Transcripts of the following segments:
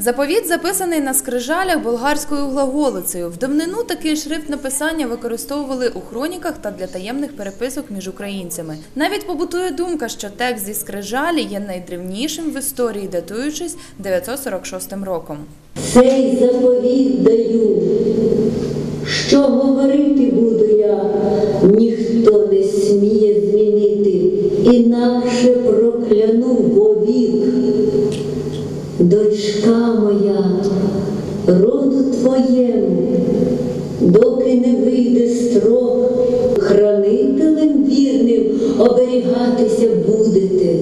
Заповіт записаний на скрижалях болгарською глаголицею. В давнину такий шрифт написання використовували у хроніках та для таємних переписок між українцями. Навіть побутує думка, що текст зі скрижалі є найдревнішим в історії, датуючись 946 роком. Цей заповіт даю, що говорити буду я, ніхто не сміє змінити, інакше прокляну вовік. Дочка моя, роду твоєму, доки не вийде строк, хранителем вірним оберігатися будете.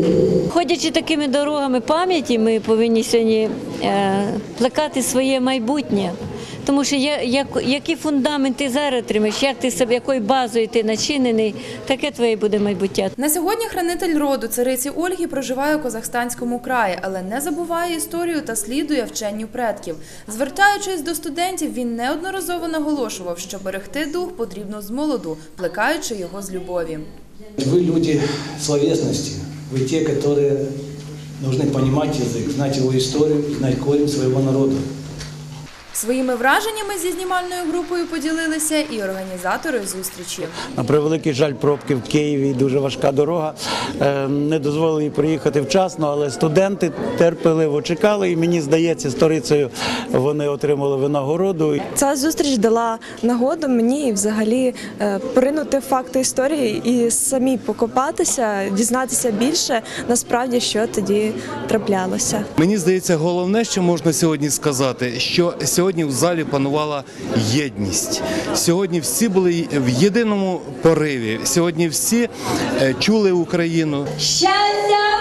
Ходячи такими дорогами пам'яті, ми повинні сьогодні е, плекати своє майбутнє. Тому що я, як, які фундаменти зараз тримаєш, як ти себе, якою базою ти начинений, таке твоє буде майбуття. На сьогодні хранитель роду цариці Ольги проживає у Казахстанському краї, але не забуває історію та слідує вченню предків. Звертаючись до студентів, він неодноразово наголошував, що берегти дух потрібно з молоду, плекаючи його з любові. Вы люди словесности, вы те, которые должны понимать язык, знать его историю, знать корень своего народа. Своїми враженнями зі знімальною групою поділилися і організатори зустрічі. На превеликий жаль, пробки в Києві дуже важка дорога. Е, Не дозволили їй приїхати вчасно, але студенти терпеливо чекали, і мені здається, сторицею вони отримали винагороду. Ця зустріч дала нагоду мені взагалі е, поринути в факти історії і самі покопатися, дізнатися більше насправді, що тоді траплялося. Мені здається, головне, що можна сьогодні сказати, що сьогодні в залі панувала єдність. Сьогодні всі були в єдиному пориві. Сьогодні всі е, чули Україну. Щастя